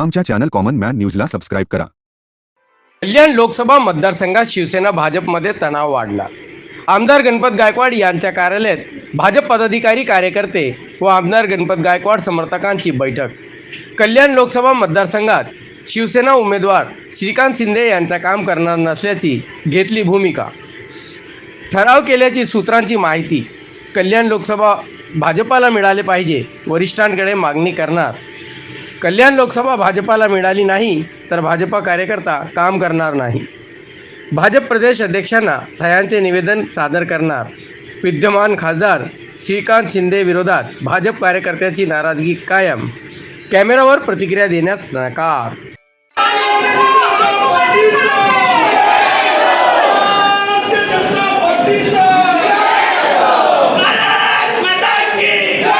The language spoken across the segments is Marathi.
आमच्या चॅनल कॉमन मॅन न्यूजला सबस्क्राईब करा. कल्याण लोकसभा मतदारसंघात शिवसेना भाजपमध्ये तणाव वाढला. आमदार गणपत गायकवाड यांच्या कार्यालयात भाजप पदाधिकारी कार्यकर्ते व आमदार गणपत गायकवाड समर्थकांची बैठक. कल्याण लोकसभा मतदारसंघात शिवसेना उमेदवार श्रीकांत शिंदे यांचा काम करणार नसल्याची घेतली भूमिका. ठराव केल्याची सूत्रांची माहिती कल्याण लोकसभा भाजपाला मिळाले पाहिजे वरिष्ठांकडे मागणी करणार कल्याण लोकसभा भाजपाला मिळाली नाही तर भाजपा कार्यकर्ता काम करणार नाही भाजप प्रदेश अध्यक्षांना सह्यांचे निवेदन सादर करणार विद्यमान खासदार श्रीकांत शिंदे विरोधात भाजप कार्यकर्त्याची नाराजगी कायम कॅमेरावर प्रतिक्रिया देण्यास नकार भारत माता की जय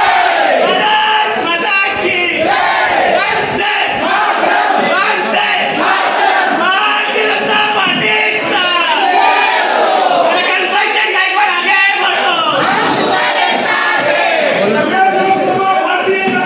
भारत माता की जय वंदे मातरम वंदे मातरम भारतीय जनता पार्टी का गणपत गायकवाड आगे बढ़ो भारतीय जनता पार्टीला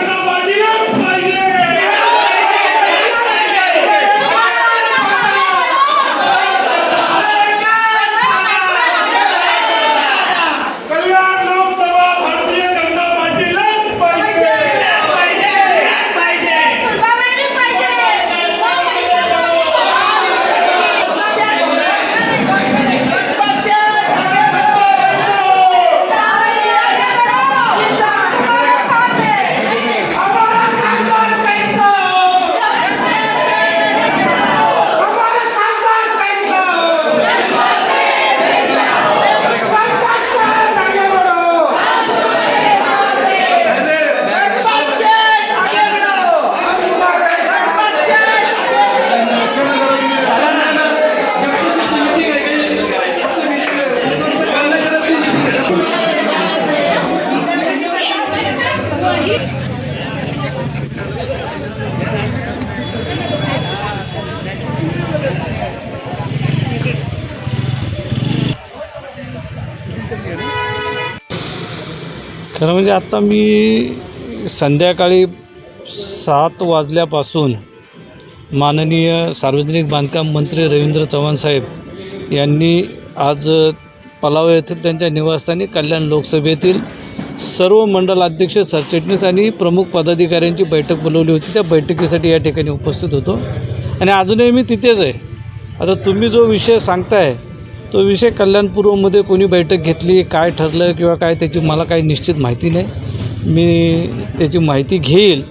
कल्याण लोकसभा भारतीय जनता पार्टीलाच पाहिजे हमारा खासदार कैसा हमारा खासदार कैसा गणपत साहब आगे बढ़ो खरं म्हणजे आत्ता मी संध्याकाळी सात वाजल्यापासून माननीय सार्वजनिक बांधकाम मंत्री रवींद्र चव्हाण साहेब यांनी आज पलाव येथील त्यांच्या निवासस्थानी कल्याण लोकसभेतील सर्व मंडलाध्यक्ष सरचिटणीस आणि प्रमुख पदाधिकाऱ्यांची बैठक बोलवली होती. त्या बैठकीसाठी या ठिकाणी उपस्थित होतो. आणि अजूनही मी तिथेच आहे. आता तुम्ही जो विषय सांगताय तो विषय कल्याणपूर्वमध्ये कोणी बैठक घेतली काय ठरलं किंवा काय त्याची मला काही निश्चित माहिती नाही. मी त्याची माहिती घेईल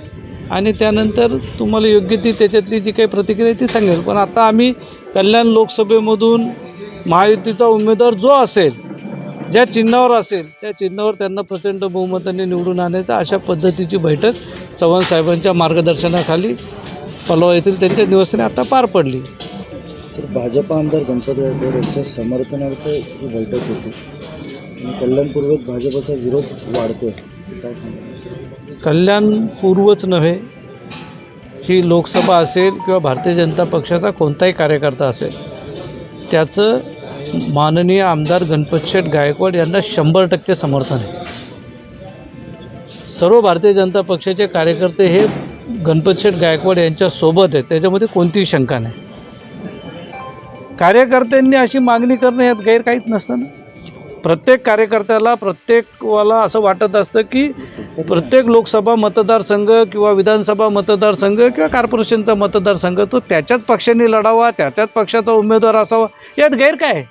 आणि त्यानंतर तुम्हाला योग्य ती त्याच्यातली जी काही प्रतिक्रिया आहे ती सांगेल. पण आता आम्ही कल्याण लोकसभेमधून महायुतीचा उमेदवार जो असेल ज्या चिन्हावर असेल त्या चिन्हावर त्यांना प्रचंड बहुमताने निवडून आणायचं अशा पद्धतीची बैठक चव्हाण साहेबांच्या मार्गदर्शनाखाली पलवा येथील त्यांच्या निवासाने आता पार पडली. तर भाजप आमदार गणपती आठवड यांच्या समर्थनार्थ ही बैठक होती. आणि कल्याणपूर्वक भाजपचा विरोध वाढतोय. काय सांगा नव्हे ही लोकसभा असेल किंवा भारतीय जनता पक्षाचा कोणताही कार्यकर्ता असेल त्याचं माननीय आमदार गणपत शेठ गायकवाड यांना शंभर टक्के समर्थन आहे. सर्व भारतीय जनता पक्षाचे कार्यकर्ते हे गणपत शेठ गायकवाड यांच्यासोबत आहेत त्याच्यामध्ये कोणतीही शंका नाही. कार्यकर्त्यांनी अशी मागणी करणं यात गैर काहीच नसतं ना प्रत्येक कार्यकर्त्याला प्रत्येकवाला असं वाटत असतं की प्रत्येक लोकसभा मतदारसंघ किंवा विधानसभा मतदारसंघ किंवा कॉर्पोरेशनचा मतदारसंघ तो त्याच्याच पक्षाने लढावा त्याच्याच पक्षाचा उमेदवार असावा यात गैर काय आहे?